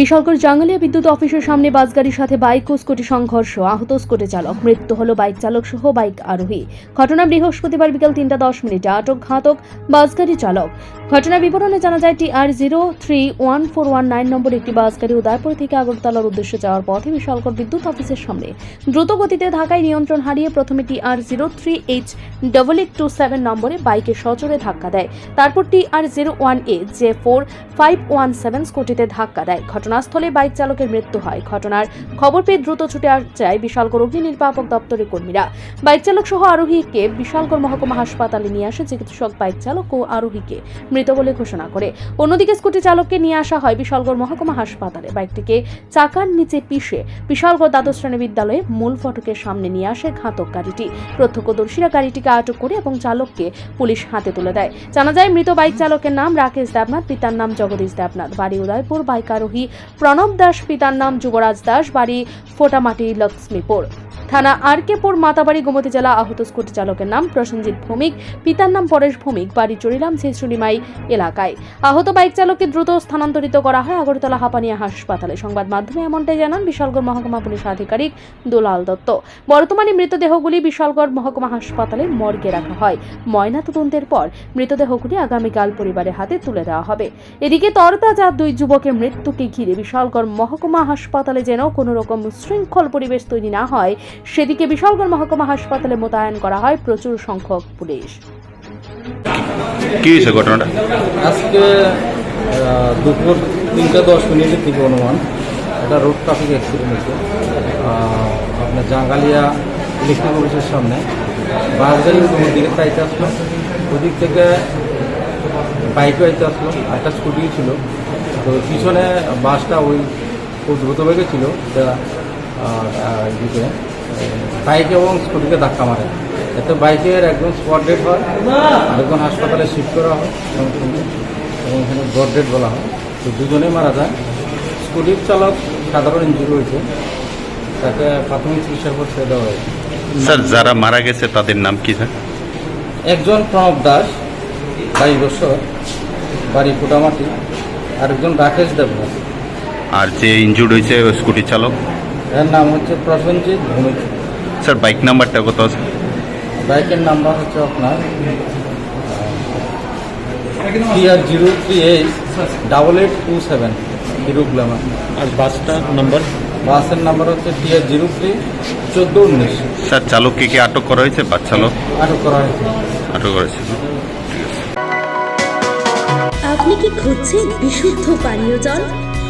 বিশালগড় জাঙ্গালিয়া বিদ্যুৎ অফিসের সামনে বাস গাড়ির সাথে বাইক ও স্কুটি সংঘর্ষ, আহত স্কুটি চালক। মৃত্যু হলো বাইক চালক সহ বাইক আরোহী। ঘটনা বৃহস্পতিবার বিকেল তিনটা দশ মিনিটে আটক ঘাতক বাস গাড়ি চালক। ঘটনার বিবরণে জানা যায় T R zero three one four one nine number একটি বাস গাড়ি উদয়পুর থেকে আগরতলার উদ্দেশ্যে যাওয়ার পথে বিশালগড় বিদ্যুৎ অফিসের সামনে। দ্রুত গতিতে ঢাকায় নিয়ন্ত্রণ হারিয়ে প্রথমে T R zero three H double eight two seven নম্বরে বাইকে সজোরে ধাক্কা দেয়। তারপর T R zero one A J four five one seven স্কুটিতে ধাক্কা দেয়। ঘটনাস্থলে বাইক চালকের মৃত্যু হয়। ঘটনার খবর পেয়ে দ্রুত ছুটে যায় বিশালগড় অগ্নি নির্বাপক দপ্তরের কর্মীরা। বাইক চালক সহ আরোহীকে বিশালগড় মহকুমা হাসপাতালে নিয়ে আসে চিকিৎসক বাইক চালক ও আরোহীকে। মৃত বলে ঘোষণা করে। অন্যদিকে স্কুটি চালককে নিয়ে আসা হয় বিশালগড় মহকুমা হাসপাতালে। বাইকটিকে চাকার নিচে পিষে বিশালগড় দ্বাদশ শ্রেণি বিদ্যালয়ে মূল ফটকের সামনে নিয়ে আসে ঘাতক গাড়িটি। প্রত্যক্ষদর্শীরা গাড়িটিকে আটক করে এবং চালককে পুলিশ হাতে তুলে দেয়। জানা যায়, মৃত বাইক চালকের নাম রাকেশ দেবনাথ, পিতার নাম জগদীশ দেবনাথ। বাড়ি উদয়পুর, বাইক আরোহী প্রণব দাস পিতার নাম যুবরাজ দাস বাড়ি ফোটামাটি লক্ষ্মীপুর। থানা আর আরকেপুর মাতাবাড়ি গোমতী জেলা আহত স্কুটি চালকের নাম প্রসেনজিৎ ভৌমিক। পিতার নাম পরেশ ভৌমিক। বাড়ি চরিলাম ছেচুরিমাই এলাকায়। আহত বাইক চালককে দ্রুত স্থানান্তরিত করা হয় আগরতলা হাপানিয়া হাসপাতালে। সংবাদ মাধ্যমে এমনটাই জানান বিশালগড় মহকুমা পুলিশ আধিকারিক দুলাল দত্ত। বর্তমানে মৃতদেহগুলি বিশালগড় মহকুমা হাসপাতালে মর্গে রাখা হয়। ময়না তদন্তের পর মৃতদেহগুলি আগামীকাল পরিবারের হাতে তুলে দেওয়া হবে। এদিকে তরতাজা দুই যুবকের মৃত্যুকে ঘিরে বিশালগড় মহকুমা হাসপাতালে যেন কোনো রকম শৃঙ্খল পরিবেশ তৈরি না হয় সেদিকে বিশালগড় মহকুমা হাসপাতালে মোতায়েন করা হয় প্রচুর সংখ্যক পুলিশ। কি হয়েছে ঘটনাটা? আজকে দুপুর তিনটা দশ মিনিটের দিকে অনুমান। একটা রোড ট্রাফিক অ্যাক্সিডেন্ট হয়েছে। আপনার জাঙ্গালিয়া ইলেকট্রিক অফিসের সামনে। বাস গাড়ি ওই দিকে চাইতে আসলো। ওদিক থেকে বাইকও আইতে আসলো। একটা স্কুটি ছিল। তো পিছনে বাসটা ওই খুব দ্রুত বেগে ছিল যা দিকে। বাইক এবং স্কুটিকে ধাক্কা মারে। এতে বাইকের একজন স্পট ডেট হয় আরেকজন হাসপাতালে শিফট করা হয় এবং এখানে ব্রড ডেট বলা হয়। তো দুজনেই মারা যায়। স্কুটির চালক সাধারণ ইঞ্জুরি হয়েছে তাকে প্রাথমিক চিকিৎসার পর ছেড়ে দেওয়া হয়েছে। স্যার যারা মারা গেছে তাদের নাম কি স্যার? একজন প্রণব দাস বাইশ বছর বাড়ি ফুটামাটি আরেকজন রাকেশ দেবনাথ। আর যে ইনজুর্ড হয়েছে ওই স্কুটি চালক? এর নাম হচ্ছে প্রসেনজিৎ ভূমিক। স্যার বাইক নাম্বারটা কত আছে? বাইকের নাম্বার হচ্ছে আপনার three R zero three eight double eight two seven Hero Glamour আর বাসটার নাম্বার? বাসের নাম্বার হচ্ছে থ্রি আর জিরো থ্রি চোদ্দ উনিশ। স্যার চালককে কি আটক করা হয়েছে? বাস চালক? আটক করা হয়েছে। আটক করেছে আপনি কি খুঁজছেন বিশুদ্ধ পানীয় জল?